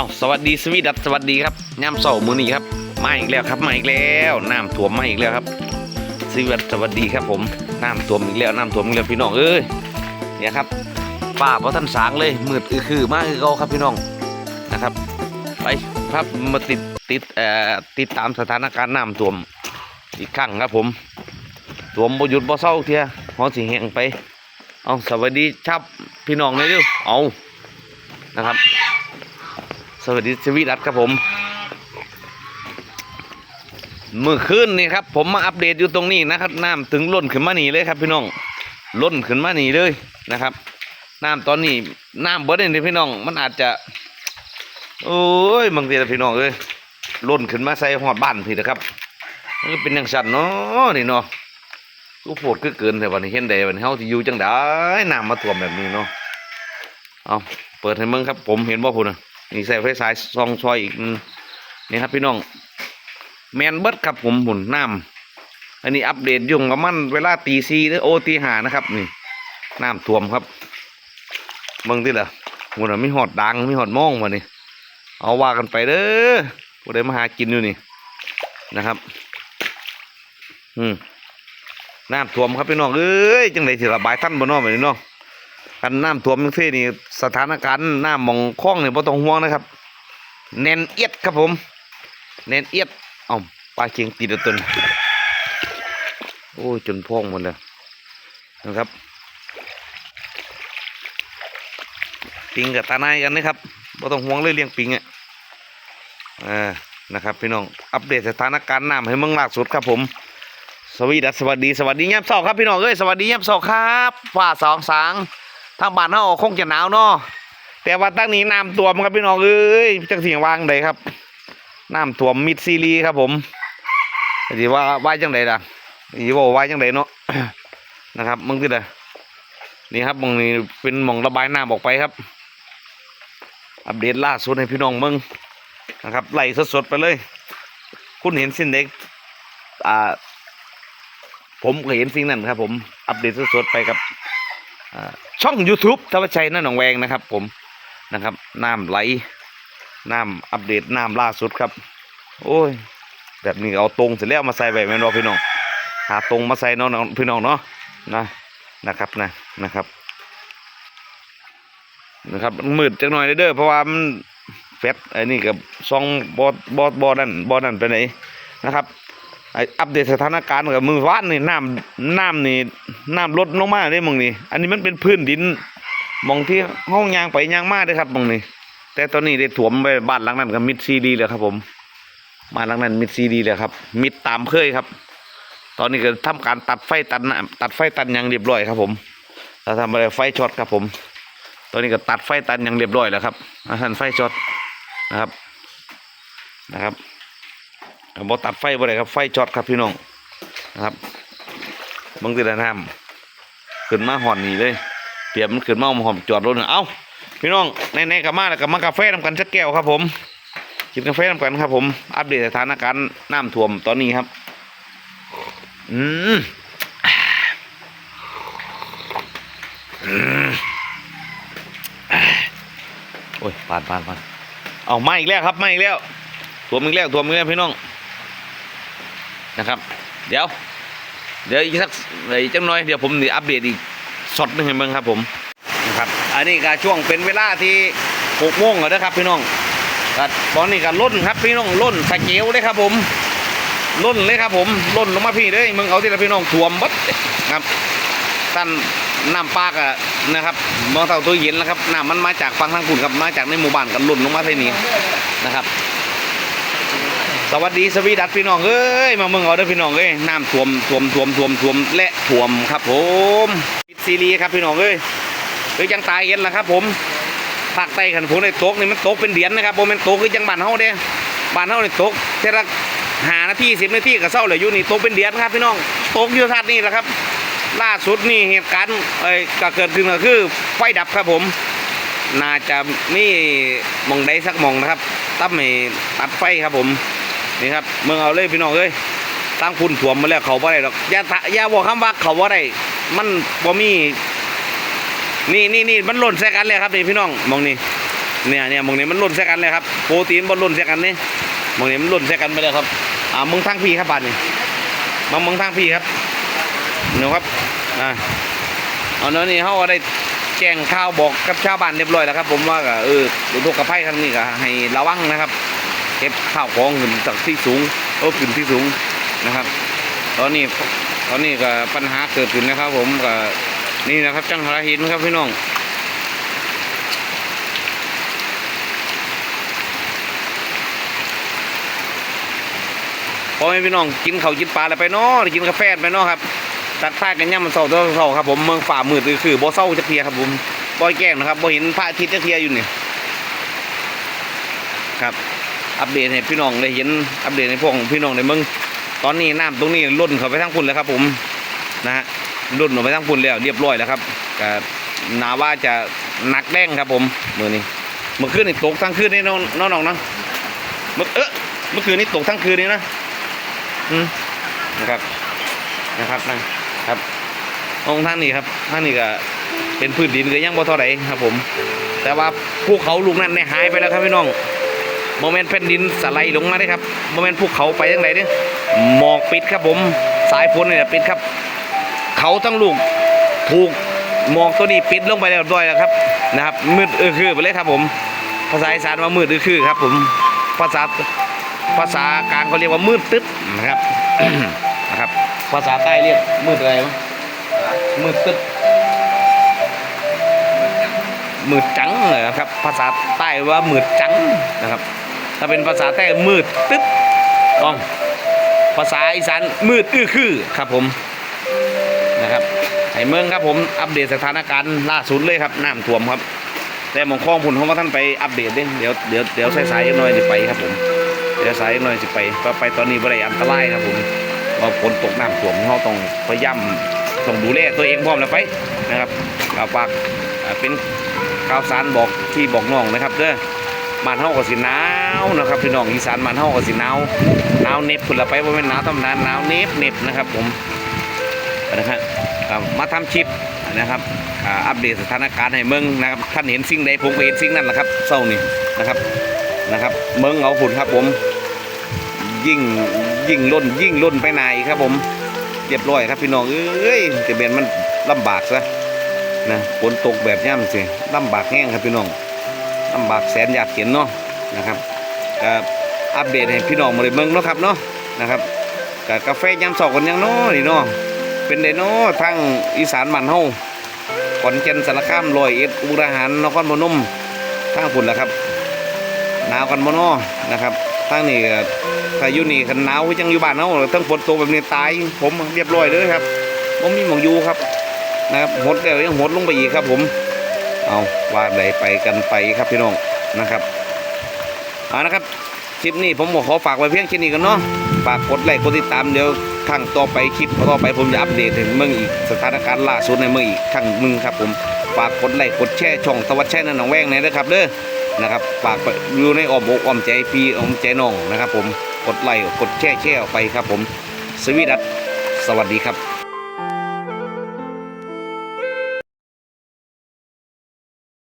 เอาสวัสดีสวีดัสสวัสดีครับย่ำเสามือนี้ครับมาอีกแล้วครับมาอีกแล้วน้ำท่วมมาอีกแล้วครับสวีดัสสวัสดีครับผมน้ำท่วมอีกแล้วน้ำท่วมอีกแล้วพี่น้องเอ้ยเนี่ยครับป้าเพราะท่านสางเลยมืดอือคือมากคือเขาครับพี่น้องนะครับ ไปครับมาติดติดเอ่อติดตามสถานการณ์น้ำท่วมอีกครั้งครับผมท่วมบ่หยุดบ่เศร้าเทียหอสิแหงไปเอาสวัสดีครับพี่น้องเลยดูเอานะครับ สวัสดีสวีดัสครับผมเมื่อคืนนี่ครับ ผมมาอัปเดตอยู่ตรงนี้นะครับน้ำถึงล้นขึ้นมาหนีเลยครับ พี่น้องล้นขึ้นมาหนีเลยนะครับน้ำตอนนี้น้ำเบิดเลยพี่น้อง มันอาจจะ โอ้ยบางทีนะพี่น้องเอ้ยล้นขึ้นมาใส่หอดบ้านพี่นะครับนี่เป็นอย่างสั่นเนาะนี่เนาะกูโผดก็เกินแต่วันนี้เห็นได้วันนี้เฮาที่อยู่จังได้น้ำมาท่วมแบบนี้เนาะเอาเปิดให้มึงครับ ผมเห็นบ่พุ่นะ นี่ใส่ไฟสายซองซอยอีกนี่ครับพี่น้อง แมนเบิดครับผมหมุนน้ำอันนี้อัปเดตยุ่งกับมันเวลาตีซีหรือโอตีหานะครับ นี่น้ำท่วมครับเบิ่งที่ละหมุนมีหอดดังมีหอดมองมานี่เอาว่ากันไปเด้อผู้ใดมาหากินอยู่นี่นะครับ อืมน้ำท่วมครับพี่น้องเอ้ยจังไดสิระบายท่านบ่เนอกแบบนี้เนาะ กันน้ำท่วมจังซี่นี่สถานการณ์น้ำมองคล้องเนี่ยบ่ต้องห่วงนะครับแน่นเอียดครับผมแน่นเอียดอ้าปลาเคียงติดแล้วตนโอ้ยจนพองหมดแล้วนะครับปิงกับตาในายกันนะครับบ่ต้องห่วงเลยเลี้ยงปิงอะอ่านะครับพี่น้องอัปเดตสถานการณ์น้ำให้เมืองล่าสุดครับผม สวัสดีครับสวัสดีสวัสดียามเช้าครับพี่น้องเอ้ยสวัสดียามเช้าครับฟ้าสองสาง ทางบ้านเฮาคงจะหนาวเนาะแต่ว่าตั้งนี้น้ำท่วมครับพี่น้องเอ้ยจังสิวางใดครับน้ำท่วมมิดซีรีครับผมสิว่าว่าจังใดล่ะสิว่าว่าจังใดเนาะนะครับมึงที่ใดนี่ครับมึงนี่เป็นมองระบายน้ำออกไปครับ อัปเดตล่าสุดให้พี่น้องมึงนะครับไหลสดๆไปเลย คุณเห็นสิ่งเด็กอ่า ผมก็เห็นสิ่งนั้นครับ ผมอัปเดตสดๆไปกับอ่า ช่อง YouTube ทวชัยนั่นหนองแวงนะครับ ผมนะครับน้ำไหลน้ำอัปเดตน้ำล่าสุดครับ โอ้ย แบบนี้เอาตรงเสร็จแล้วมาใส่แบบแม่นบ่พี่น้องหาตรงมาใส่เนาะพี่น้องเนาะนะนะครับนะนะครับนะครับมืดจังหน่อยเด้อเพราะว่ามันแฟตไอ้นี่กับบองบอบอบอนั่นบอนั่นไปไหนนะครับ อัปเดตสถานการณ์กับมือวานนี่น้ำน้ำนี่น้ำลดลงมาได้มองนี่อันนี้มันเป็นพื้นดินมองที่ห้องยางไปยางมาเด้ครับมองนี่แต่ตอนนี้ได้ถ่วมไปบ้านหลังนั้นกับมิดซีดีแล้วครับผมบ้านหลังนั้นมิดซีดีแล้วครับ มิดตามเคยครับ ตอนนี้ก็ทำการตัดไฟตัดน้ำตัดไฟตัดยางเรียบร้อยครับ ผมเราทำอะไรไฟช็อตครับผม ตอนนี้ก็ตัดไฟตัดยางเรียบร้อยแล้วครับอาหารไฟช็อตนะครับนะครับ บอตัดไฟบ่ได้ครับไฟช็อตครับพี่น้องนะครับบางทีได้น้ำขึ้นมาห่อนนี่เลยเปียบมันขึ้นมาหอมจอดรถน่ะเอ้าพี่น้องในๆกับมาแล้วกับมากาแฟนำกันสักแก้วครับ ผมกินกาแฟนำกันครับ ผมอัปเดตสถานการณ์น้ำท่วมตอนนี้ครับอืมอืมโอ้ยปานปานปานเอามาอีกแล้วครับมาอีกแล้วท่วมอีกแล้วท่วมอีกแล้วพี่น้อง นะครับ เดี๋ยว เดี๋ยวอีกสักอีกจังน้อยเดี๋ยวผมอัปเดตอีกช็อตหนึ่งให้เบิ่งครับผมนะครับ อันนี้ก็ช่วงเป็นเวลาที่หกโมงแล้วนะครับพี่น้องก็ตอนนี้ก็ล้นครับพี่น้องล้นสเกลเลยครับผมล้นเลยครับผมล้นลงมาพี่เลยมึงเอาที่ละพี่น้องถ่วมบัดครับท่านน้ำปากอะนะครับมองเท่าตัวเย็นแล้วครับน้ำมันมาจากฝั่งทางปุ่นครับมาจากในหมู่บ้านกันล้นลงมาที่นี่นะครับ สวัสดีสวีดัสพี่น้องเอ้ยมาเมืองเอาเด้อพี่น้องเอ้ยน้ำท่วมท่วมท่วมท่วมท่วมและท่วมครับผมปิดซีรีส์ครับพี่น้องเอ้ยเอ้ยยังตายเห็นแล้วครับ ผมภาคใต้ขันฝนในตกนี่มันตกเป็นเดือนนะครับผมมันตกคือจังบ้านเฮาเด้บานเฮาในี่ตกเท่าละหานาทีสิบนาทีก็เศร้าเลยอยู่นี่ตกเป็นเดือนครับพี่น้องตกอยู่ทัดนี่แหละครับ ล่าสุดนี่เหตุการณ์เอ้ยก็เกิดขึ้นก็คือไฟดับครับผมน่าจะมีมองใดสักมองนะครับตั้มให้ตัดไฟครับผม นี่ครับเมืองเอาเลยพี่น้องเอ้ยตั้งคุณถ่วมมาแล้วเขาบ่ได้หรอกอย่าทะอย่าบอกคำว่าเขาบ่ได้มันบ่มีนี่นี่นี่มันหล่นใส่กันเลยครับนี่พี่น้องมองนี่เนี่ยเนี่ยมองนี้มันหล่นใส่กันเลยครับโปรตีนบอลล่นใส่กันนี่มองนี้มันหล่นใส่กันไปแล้วครับอ่ามึงทางพี่ครับบาดนี่มามึงทางพี่ครับเนาะครับอ่าเอาเนาะนี่เขาก็ได้แจ้งข่าวบอกกับชาวบ้านเรียบร้อยแล้วครับ ผมว่าก็เอออุทกภัยครั้งนี้ก็ให้ระวังนะครับ เก็บข้าวของขึ้นจากที่สูงเออขึ้นที่สูงนะครับ ตอนนี้ตอนนี้ก็ปัญหาเกิดขึ้นนะครับ ผมก็นี่นะครับจังหาหินครับพี่น้องพอแม่พี่น้องกินข้าวกินปลาอะไรไปเนาะกินกาแฟไปเนาะครับตัดท่ากันย่ำมันเศร้าตัวเศร้าครับผมเมืองฝ่ามืดคือคือบ่เศร้าจะเพลียครับผมบ่อยแกล้งนะครับบ่เห็นพระอาทิตย์จะเพลียอยู่นี่ครับ อัปเดตให้พี่น้องได้เห็นอัปเดตให้พวกพี่น้องได้เมืองตอนนี้น้ำตรงนี้ล้นเข้าไปทั้งพุ่นแล้วครับ ผมนะฮะล้นออกไปทั้งพุ่นแล้วเรียบร้อยแล้วครับก็นาว่าจะหนักแดงครับ ผมมือนี้เมื่อคืนนี่ตกทั้งคืนนี่น้องน้องเนาะเมื่อเออเมื่อคืนนี้ตกทั้งคืนนี่นะอืมนะครับนะครับนะครับองค์ท่านนี่ครับท่านนี่ก็เป็นพื้นดินก็ยังบ่เท่าไหร่ครับ ผม แต่ว่าภูเขาลูกนั้นเนี่ยหายไปแล้วครับพี่น้อง โมเมนต์แผ่นดินสไลด์ลงมาได้ครับโมเมนต์ภูเขาไปยังไงเนี่ยหมอกปิดครับผมสายฝนเนี่ยปิดครับ เขาทั้งลูกถูกหมอกตัวนี้ปิดลงไปแล้วด้วยแล้วครับนะครับมืดเออคือไปเลยครับผม ภาษาอีสานว่ามืดเออคือครับ ผมภาษาภาษากลางเขาเรียกว่ามืดตึ๊บนะครับนะครับ ภาษาใต้เรียกมืดอะไรมั้งมืดตึ๊บมืดจังเลยครับ ภาษาใต้ว่ามืดจังนะครับ ถ้าเป็นภาษาใต้มืดตึ๊บอ๋องภาษาอีสานมืดอื้อคือครับผมนะครับไอ้เมืองครับผมอัปเดตสถานการณ์ล่าสุดเลยครับน้ำท่วมครับ แต่หมองคลองผุนเขาว่าท่านไปอัปเดตเด้เดี๋ยวเดี๋ยวเดี๋ยวสายๆอีกหน่อยจะไปครับผมเดี๋ยวสายหน่อยสิไปเพราะไปตอนนี้บ่ได้อันตรายครับผมว่าฝนตกน้ำท่วมเราต้องพยายามต้องดูแลตัวเองพร้อมแล้วไปนะครับเราฝากเป็นข่าวสารบอกที่บอกน้องนะครับเด้อ บ้านเฮาก็สิหนาวนะครับพี่น้องอีสานบ้านเฮาก็สิหนาวหนาวเน็บพุ่นละไปบ่แม่นหนาวธรรมดาหนาวเน็บเน็บนะครับผมนะครับมาทำชิปนะครับอัปเดตสถานการณ์ให้เมืองนะครับท่านเห็นสิ่งใดผมก็เห็นสิ่งนั้นแหละครับเศร้านี่นะครับนะครับ เมืองเอาฝุ่นครับผม ยิ่งยิ่งล้นยิ่งล้นไปไหนครับผมเรียบร้อยครับพี่น้องเอ้ยจะเป็นมันลำบากซะนะฝนตกแบบย่ำสิลำบากแห้งครับพี่น้อง ลำบากแสนอยากเห็นเนาะนะครับก็อัปเดตให้พี่น้องมาเลยเมืองเนาะครับเนาะนะครับกับกาแฟยามสอกกันยังเนาะนี่เนาะเป็นไดเนาะทางอีสานมันเฮาขอนแก่นสารคามร้อยเอ็ดอุรหารนครพนมทางฝุ่นแหละครับหนาวกันบ่เนาะนะครับทางนี้ก็ถ้าอยู่นี่คันหนาวจังอยู่บ้านเฮาทั้งฝนตกแบบนี้ตายผมเรียบร้อยเลยครับบ่มีหมองอยู่ครับนะครับหดแล้วยังหดลงไปอีกครับผม เอาว่าใดไปกันไปครับพี่น้องนะครับเอานะครับคลิปนี้ผมขอฝากไว้เพียงแค่นี้กันเนาะฝากกดไลค์กดติดตามเดี๋ยวครั้งต่อไปคลิปต่อไปผมจะอัปเดตถึงเมืองอีกสถานการณ์ล่าสุดในเมืองอีกครั้งหนึงครับผมฝากกดไลค์กดแชร์ช่องตะวัดแช่นนหนองแวงหนอยนะครับเด้อนะครับฝากอยู่ในอ้อมอกอ้อมใจพี่อ้อมใจน้องนะครับ ผมกดไลค์กดแช่แช่ออกไปครับ ผมสวีดัตสวัสดีครับ